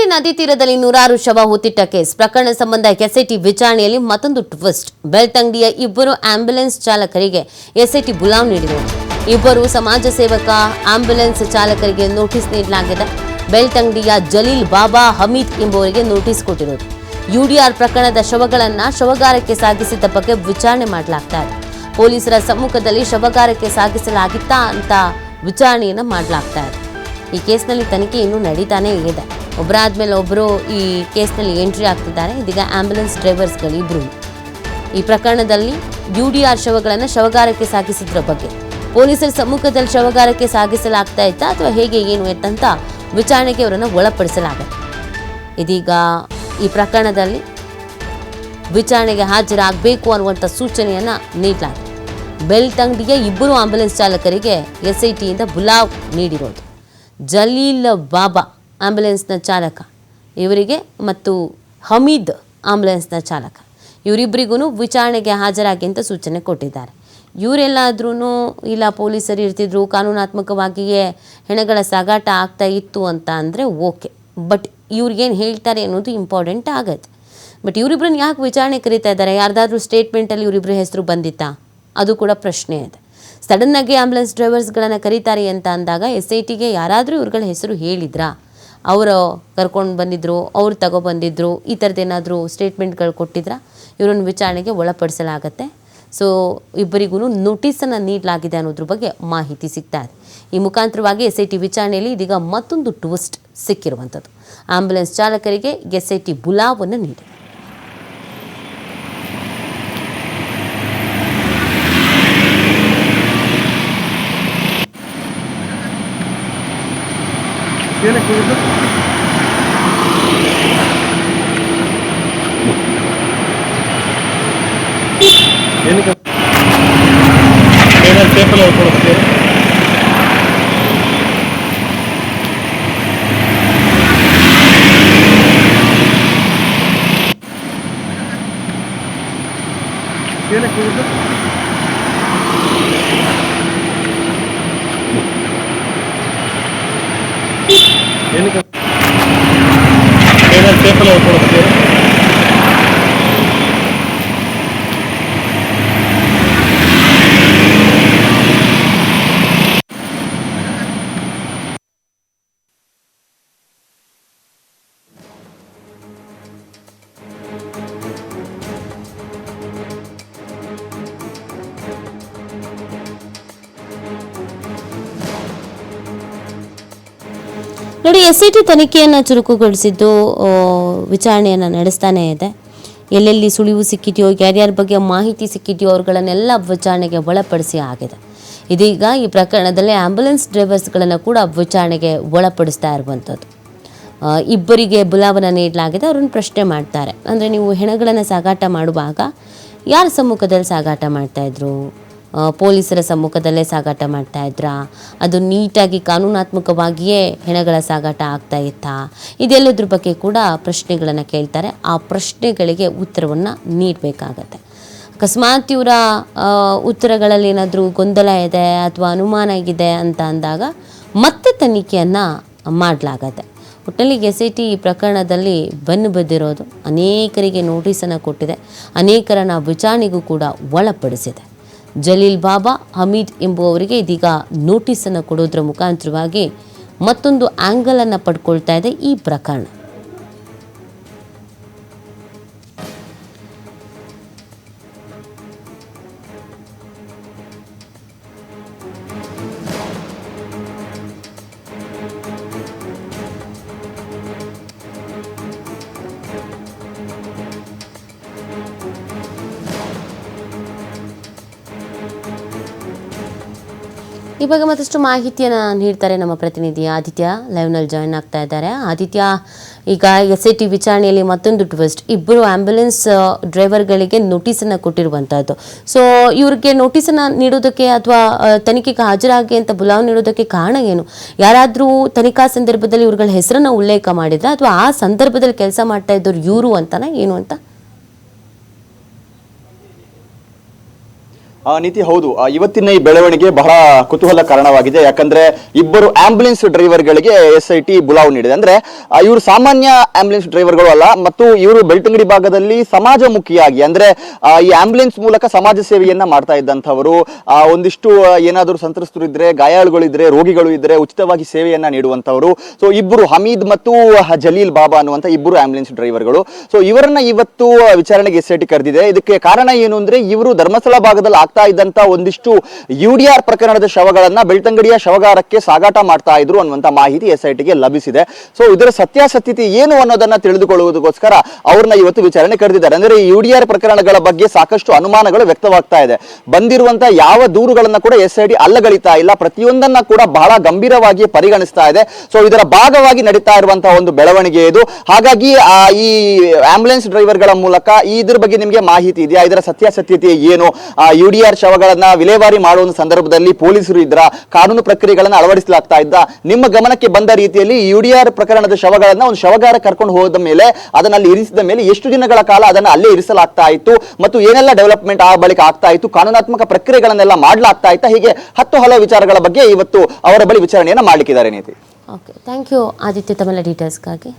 ನೇತ್ರಾವತಿ ನದಿ ತೀರದಲ್ಲಿ ನೂರಾರು ಶವ ಹೊತ್ತಿಟ್ಟ ಕೇಸ್. ಪ್ರಕರಣ ಸಂಬಂಧ ಎಸ್ಐಟಿ ವಿಚಾರಣೆಯಲ್ಲಿ ಮತ್ತೊಂದು ಟ್ವಿಸ್ಟ್. ಬೆಳ್ತಂಗಡಿಯ ಇಬ್ಬರು ಆಂಬ್ಯುಲೆನ್ಸ್ ಚಾಲಕರಿಗೆ ಎಸ್ಐಟಿ ಬುಲಾವ್ ನೀಡಿದರು ಇಬ್ಬರು ಸಮಾಜ ಸೇವಕ, ಆಂಬ್ಯುಲೆನ್ಸ್ ಚಾಲಕರಿಗೆ ನೋಟಿಸ್ ನೀಡಲಾಗಿದೆ. ಬೆಳ್ತಂಗಡಿಯ ಜಲೀಲ್ ಬಾಬಾ ಹಮೀದ್ ಎಂಬುವರಿಗೆ ನೋಟಿಸ್ ಕೊಟ್ಟಿರೋದು ಯುಡಿಆರ್ ಪ್ರಕರಣದ ಶವಗಳನ್ನು ಶವಗಾರಕ್ಕೆ ಸಾಗಿಸಿದ್ದ ಬಗ್ಗೆ ವಿಚಾರಣೆ ಮಾಡಲಾಗ್ತಾ ಇದೆ. ಪೊಲೀಸರ ಸಮ್ಮುಖದಲ್ಲಿ ಶವಗಾರಕ್ಕೆ ಸಾಗಿಸಲಾಗಿತ್ತಾ ಅಂತ ವಿಚಾರಣೆಯನ್ನು ಮಾಡಲಾಗ್ತಾ ಇದೆ. ಈ ಕೇಸ್ನಲ್ಲಿ ತನಿಖೆ ಇನ್ನೂ ನಡೀತಾನೇ ಇದೆ. ಒಬ್ಬರಾದ್ಮೇಲೆ ಒಬ್ಬರು ಈ ಕೇಸ್ನಲ್ಲಿ ಎಂಟ್ರಿ ಆಗ್ತಿದ್ದಾರೆ. ಇದೀಗ ಆಂಬ್ಯುಲೆನ್ಸ್ ಡ್ರೈವರ್ಸ್ಗಳು ಇಬ್ಬರು ಈ ಪ್ರಕರಣದಲ್ಲಿ ಯು ಡಿ ಆರ್ ಶವಗಳನ್ನು ಶವಗಾರಕ್ಕೆ ಸಾಗಿಸಿದ್ರ ಬಗ್ಗೆ. ಪೊಲೀಸರ ಸಮ್ಮುಖದಲ್ಲಿ ಶವಗಾರಕ್ಕೆ ಸಾಗಿಸಲಾಗ್ತಾ ಇತ್ತಾ ಅಥವಾ ಹೇಗೆ ಏನು ಎತ್ತಂತ ವಿಚಾರಣೆಗೆ ಅವರನ್ನು ಒಳಪಡಿಸಲಾಗುತ್ತೆ. ಇದೀಗ ಈ ಪ್ರಕರಣದಲ್ಲಿ ವಿಚಾರಣೆಗೆ ಹಾಜರಾಗಬೇಕು ಅನ್ನುವಂಥ ಸೂಚನೆಯನ್ನು ನೀಡಲಾಗಿದೆ. ಬೆಳ್ತಂಗಡಿಗೆ ಇಬ್ಬರು ಆಂಬ್ಯುಲೆನ್ಸ್ ಚಾಲಕರಿಗೆ ಎಸ್ ಐ ಟಿಯಿಂದ ಬುಲಾವ್ ನೀಡಿರೋದು. ಜಲೀಲ್ ಬಾಬಾ ಆಂಬ್ಯುಲೆನ್ಸ್ನ ಚಾಲಕ, ಇವರಿಗೆ ಮತ್ತು ಹಮೀದ್ ಆಂಬ್ಯುಲೆನ್ಸ್ನ ಚಾಲಕ. ಇವರಿಬ್ಬರಿಗೂ ವಿಚಾರಣೆಗೆ ಹಾಜರಾಗಿ ಅಂತ ಸೂಚನೆ ಕೊಟ್ಟಿದ್ದಾರೆ. ಇವರೆಲ್ಲಾದ್ರೂ ಇಲ್ಲ, ಪೊಲೀಸರು ಇರ್ತಿದ್ರು, ಕಾನೂನಾತ್ಮಕವಾಗಿಯೇ ಹೆಣಗಳ ಸಾಗಾಟ ಆಗ್ತಾ ಇತ್ತು ಅಂತ ಅಂದರೆ ಓಕೆ. ಬಟ್ ಇವ್ರಿಗೇನು ಹೇಳ್ತಾರೆ ಅನ್ನೋದು ಇಂಪಾರ್ಟೆಂಟ್ ಆಗತ್ತೆ. ಬಟ್ ಇವರಿಬ್ಬರನ್ನ ಯಾಕೆ ವಿಚಾರಣೆ ಕರೀತಾ ಇದ್ದಾರೆ? ಯಾರ್ದಾದ್ರೂ ಸ್ಟೇಟ್ಮೆಂಟಲ್ಲಿ ಇವರಿಬ್ಬರ ಹೆಸರು ಬಂದಿತ್ತಾ? ಅದು ಕೂಡ ಪ್ರಶ್ನೆ ಇದೆ. ಸಡನ್ನಾಗಿ ಆಂಬ್ಯುಲೆನ್ಸ್ ಡ್ರೈವರ್ಸ್ಗಳನ್ನು ಕರೀತಾರೆ ಅಂತ ಅಂದಾಗ ಎಸ್ ಐ ಟಿಗೆ ಯಾರಾದರೂ ಇವ್ರುಗಳ ಹೆಸರು ಹೇಳಿದ್ರಾ? ಅವರು ಕರ್ಕೊಂಡು ಬಂದಿದ್ರು, ಅವ್ರು ತಗೊಬಂದಿದ್ರು ಈ ಥರದ್ದೇನಾದರೂ ಸ್ಟೇಟ್ಮೆಂಟ್ಗಳು ಕೊಟ್ಟಿದ್ರೆ? ಇವ್ರನ್ನ ವಿಚಾರಣೆಗೆ ಒಳಪಡಿಸಲಾಗತ್ತೆ. ಸೊ ಇಬ್ಬರಿಗೂ ನೋಟಿಸನ್ನು ನೀಡಲಾಗಿದೆ ಅನ್ನೋದ್ರ ಬಗ್ಗೆ ಮಾಹಿತಿ ಸಿಗ್ತಾ ಇದೆ ಈ ಮುಖಾಂತರವಾಗಿ ಎಸ್ ಐ ಟಿ ವಿಚಾರಣೆಯಲ್ಲಿ ಇದೀಗ ಮತ್ತೊಂದು ಟ್ವಿಸ್ಟ್ ಸಿಕ್ಕಿರುವಂಥದ್ದು. ಆಂಬ್ಯುಲೆನ್ಸ್ ಚಾಲಕರಿಗೆ ಎಸ್ ಐ ಟಿ ಬುಲಾವನ್ನು ನೀಡಿದೆ. tiene que ir tiene que Gelin kuyruğu. Yeni kapı. Genel tepel que diyorum. ನೋಡಿ ಎಸ್ ಐ ಟಿ ತನಿಖೆಯನ್ನು ಚುರುಕುಗೊಳಿಸಿದ್ದು ವಿಚಾರಣೆಯನ್ನು ನಡೆಸ್ತಾನೇ ಇದೆ. ಎಲ್ಲೆಲ್ಲಿ ಸುಳಿವು ಸಿಕ್ಕಿದೆಯೋ, ಯಾರ್ಯಾರ ಬಗ್ಗೆ ಮಾಹಿತಿ ಸಿಕ್ಕಿದೆಯೋ, ಅವ್ರುಗಳನ್ನೆಲ್ಲ ವಿಚಾರಣೆಗೆ ಒಳಪಡಿಸಿ ಆಗಿದೆ. ಇದೀಗ ಈ ಪ್ರಕರಣದಲ್ಲಿ ಆ್ಯಂಬುಲೆನ್ಸ್ ಡ್ರೈವರ್ಸ್ಗಳನ್ನು ಕೂಡ ವಿಚಾರಣೆಗೆ ಒಳಪಡಿಸ್ತಾ ಇರುವಂಥದ್ದು. ಇಬ್ಬರಿಗೆ ಬುಲಾವನ ನೀಡಲಾಗಿದೆ, ಅವ್ರನ್ನ ಪ್ರಶ್ನೆ ಮಾಡ್ತಾರೆ. ಅಂದರೆ ನೀವು ಹೆಣಗಳನ್ನು ಸಾಗಾಟ ಮಾಡುವಾಗ, ಯಾರ ಸಮ್ಮುಖದಲ್ಲಿ ಸಾಗಾಟ ಮಾಡ್ತಾಯಿದ್ರು ಪೊಲೀಸರ ಸಮ್ಮುಖದಲ್ಲೇ ಸಾಗಾಟ ಮಾಡ್ತಾ ಇದ್ರಾ. ಅದು ನೀಟಾಗಿ ಕಾನೂನಾತ್ಮಕವಾಗಿಯೇ ಹೆಣಗಳ ಸಾಗಾಟ ಆಗ್ತಾ ಇತ್ತಾ. ಇದೆಲ್ಲದ್ರ ಬಗ್ಗೆ ಕೂಡ ಪ್ರಶ್ನೆಗಳನ್ನು ಕೇಳ್ತಾರೆ. ಆ ಪ್ರಶ್ನೆಗಳಿಗೆ ಉತ್ತರವನ್ನು ನೀಡಬೇಕಾಗತ್ತೆ. ಅಕಸ್ಮಾತ್ ಇವರ ಉತ್ತರಗಳಲ್ಲಿ ಏನಾದರೂ ಗೊಂದಲ ಇದೆ ಅಥವಾ ಅನುಮಾನ ಇದೆ ಅಂತ ಅಂದಾಗ ಮತ್ತೆ ತನಿಖೆಯನ್ನು ಮಾಡಲಾಗತ್ತೆ. ಒಟ್ಟಿನಲ್ಲಿ ಎಸ್ ಐ ಟಿ ಈ ಪ್ರಕರಣದಲ್ಲಿ ಬೆನ್ನು ಬದ್ದಿರೋದು ಅನೇಕರಿಗೆ ನೋಟಿಸನ್ನು ಕೊಟ್ಟಿದೆ. ಅನೇಕರನ್ನ ವಿಚಾರಣೆಗೂ ಕೂಡ ಒಳಪಡಿಸಿದೆ. ಜಲೀಲ್ ಬಾಬಾ ಹಮೀದ್ ಎಂಬುವವರಿಗೆ ಇದೀಗ ನೋಟಿಸನ್ನು ಕೊಡೋದ್ರ ಮುಖಾಂತರವಾಗಿ ಮತ್ತೊಂದು ಆ್ಯಂಗಲನ್ನು ಪಡ್ಕೊಳ್ತಾ ಇದೆ ಈ ಪ್ರಕರಣ. ಬಗ್ಗೆ ಮತ್ತಷ್ಟು ಮಾಹಿತಿಯನ್ನು ನೀಡ್ತಾರೆ ನಮ್ಮ ಪ್ರತಿನಿಧಿ ಆದಿತ್ಯ ಲೈವ್ನಲ್ಲಿ ಜಾಯ್ನ್ ಆಗ್ತಾ ಇದ್ದಾರೆ. ಆದಿತ್ಯ, ಈಗ ಎಸ್ ಐ ಟಿ ವಿಚಾರಣೆಯಲ್ಲಿ ಮತ್ತೊಂದು ಟ್ವಿಸ್ಟ್ ಇಬ್ಬರು ಆಂಬ್ಯುಲೆನ್ಸ್ ಡ್ರೈವರ್ಗಳಿಗೆ ನೋಟಿಸನ್ನು ಕೊಟ್ಟಿರುವಂಥದ್ದು ಸೊ ಇವ್ರಿಗೆ ನೋಟಿಸನ್ನು ನೀಡೋದಕ್ಕೆ ಅಥವಾ ತನಿಖೆಗೆ ಹಾಜರಾಗಿ ಅಂತ ಬುಲಾವ್ ನೀಡೋದಕ್ಕೆ ಕಾರಣ ಏನು? ಯಾರಾದರೂ ತನಿಖಾ ಸಂದರ್ಭದಲ್ಲಿ ಇವ್ರುಗಳ ಹೆಸರನ್ನು ಉಲ್ಲೇಖ ಮಾಡಿದ್ರೆ ಅಥವಾ ಆ ಸಂದರ್ಭದಲ್ಲಿ ಕೆಲಸ ಮಾಡ್ತಾ ಇದ್ದವ್ರು ಇವರು ಅಂತನಾ ಏನು ಅಂತ? ನೀತಿ ಹೌದು. ಇವತ್ತಿನ ಈ ಬೆಳವಣಿಗೆ ಬಹಳ ಕುತೂಹಲ ಕಾರಣವಾಗಿದೆ. ಯಾಕಂದ್ರೆ ಇಬ್ಬರು ಆಂಬುಲೆನ್ಸ್ ಡ್ರೈವರ್ಗಳಿಗೆ ಎಸ್ ಐ ಟಿ ಬುಲಾವ್ ನೀಡಿದೆ. ಅಂದ್ರೆ ಇವರು ಸಾಮಾನ್ಯ ಆಂಬ್ಯುಲೆನ್ಸ್ ಡ್ರೈವರ್ಗಳು ಅಲ್ಲ, ಮತ್ತು ಇವರು ಬೆಳ್ತಂಗಡಿ ಭಾಗದಲ್ಲಿ ಸಮಾಜಮುಖಿಯಾಗಿ, ಅಂದ್ರೆ ಈ ಆಂಬುಲೆನ್ಸ್ ಮೂಲಕ ಸಮಾಜ ಸೇವೆಯನ್ನ ಮಾಡ್ತಾ ಇದ್ದಂಥವರು ಒಂದಿಷ್ಟು ಏನಾದರೂ ಸಂತ್ರಸ್ತರು ಇದ್ರೆ ಗಾಯಾಳುಗಳಿದ್ರೆ ರೋಗಿಗಳು ಇದ್ರೆ ಉಚಿತವಾಗಿ ಸೇವೆಯನ್ನ ನೀಡುವಂತವರು ಸೊ ಇಬ್ಬರು ಹಮೀದ್ ಮತ್ತು ಜಲೀಲ್ ಬಾಬಾ ಅನ್ನುವಂತ ಇಬ್ಬರು ಆಂಬ್ಯುಲೆನ್ಸ್ ಡ್ರೈವರ್ಗಳು ಸೊ ಇವರನ್ನ ಇವತ್ತು ವಿಚಾರಣೆಗೆ ಎಸ್ ಐ ಟಿ ಕರೆದಿದೆ. ಇದಕ್ಕೆ ಕಾರಣ ಏನು ಅಂದ್ರೆ, ಇವರು ಧರ್ಮಸ್ಥಳ ಭಾಗದಲ್ಲಿ ಆಗ್ತಾ ಇದ್ದಂತ ಒಂದಿಷ್ಟು ಯು ಡಿ ಆರ್ ಪ್ರಕರಣದ ಶವಗಳನ್ನ ಬೆಳ್ತಂಗಡಿಯ ಶವಗಾರಕ್ಕೆ ಸಾಗಾಟ ಮಾಡ್ತಾ ಇದ್ರು ಅನ್ನುವಂತ ಮಾಹಿತಿ ಎಸ್ ಐ ಟಿಗೆ ಲಭಿಸಿದೆ. ಸೊ ಇದರ ಸತ್ಯಾಸತ್ಯತೆ ಏನು ಅನ್ನೋದನ್ನ ತಿಳಿದುಕೊಳ್ಳುವುದಕ್ಕೋಸ್ಕರ ಅವ್ರನ್ನ ಇವತ್ತು ವಿಚಾರಣೆ ಕರೆದಿದ್ದಾರೆ. ಅಂದ್ರೆ ಈ ಯು ಡಿ ಆರ್ ಪ್ರಕರಣಗಳ ಬಗ್ಗೆ ಸಾಕಷ್ಟು ಅನುಮಾನಗಳು ವ್ಯಕ್ತವಾಗ್ತಾ ಇದೆ. ಬಂದಿರುವಂತ ಯಾವ ದೂರುಗಳನ್ನ ಕೂಡ ಎಸ್ ಐ ಟಿ ಅಲ್ಲಗಳಿತಾ ಇಲ್ಲ. ಪ್ರತಿಯೊಂದನ್ನ ಕೂಡ ಬಹಳ ಗಂಭೀರವಾಗಿ ಪರಿಗಣಿಸ್ತಾ ಇದೆ. ಸೊ ಇದರ ಭಾಗವಾಗಿ ನಡೀತಾ ಇರುವಂತಹ ಒಂದು ಬೆಳವಣಿಗೆ ಇದು. ಹಾಗಾಗಿ ಈ ಡ್ರೈವರ್ ಡ್ರೈವರ್ಗಳ ಮೂಲಕ ಇದ್ರ ಬಗ್ಗೆ ನಿಮಗೆ ಮಾಹಿತಿ ಇದೆಯಾ? ಇದರ ಸತ್ಯಾಸತ್ಯತೆ ಏನು? ಯು ಡಿ ಶವಗಳನ್ನ ವಿಲೇವಾರಿ ಮಾಡುವ ಸಂದರ್ಭದಲ್ಲಿ ಪೊಲೀಸರು ಇದ್ರ ಕಾನೂನು ಪ್ರಕ್ರಿಯೆಗಳನ್ನ ಅಳವಡಿಸಲಾಗ್ತಾ ಇದ್ದ. ನಿಮ್ಮ ಗಮನಕ್ಕೆ ಬಂದ ರೀತಿಯಲ್ಲಿ ಯುಡಿಆರ್ ಪ್ರಕರಣದ ಶವಗಳನ್ನ ಒಂದು ಶವಗಾರ ಕರ್ಕೊಂಡು ಹೋದ ಮೇಲೆ ಅದನ್ನ ಅಲ್ಲಿ ಇರಿಸಿದ ಮೇಲೆ ಎಷ್ಟು ದಿನಗಳ ಕಾಲ ಅದನ್ನ ಅಲ್ಲೇ ಇರಿಸಲಾಗ್ತಾ ಇತ್ತು ಮತ್ತು ಏನೆಲ್ಲ ಡೆವಲಪ್ಮೆಂಟ್ ಆ ಬಳಿಕ ಆಗ್ತಾ ಇತ್ತು, ಕಾನೂನಾತ್ಮಕ ಪ್ರಕ್ರಿಯೆಗಳನ್ನೆಲ್ಲ ಮಾಡ್ಲಾಗ್ತಾ ಇತ್ತ, ಹೀಗೆ ಹತ್ತು ಹಲವು ವಿಚಾರಗಳ ಬಗ್ಗೆ ಇವತ್ತು ಅವರ ಬಳಿ ವಿಚಾರಣೆಯನ್ನ ಮಾಡಲಿಕ್ಕಿದ್ದಾರೆ ನೀತಿ. ಓಕೆ ಥ್ಯಾಂಕ್ ಯು ಆದಿತ್ಯ, ತಮ್ಮೆಲ್ಲ ಡೀಟೇಲ್ಸ್ಗಾಗಿ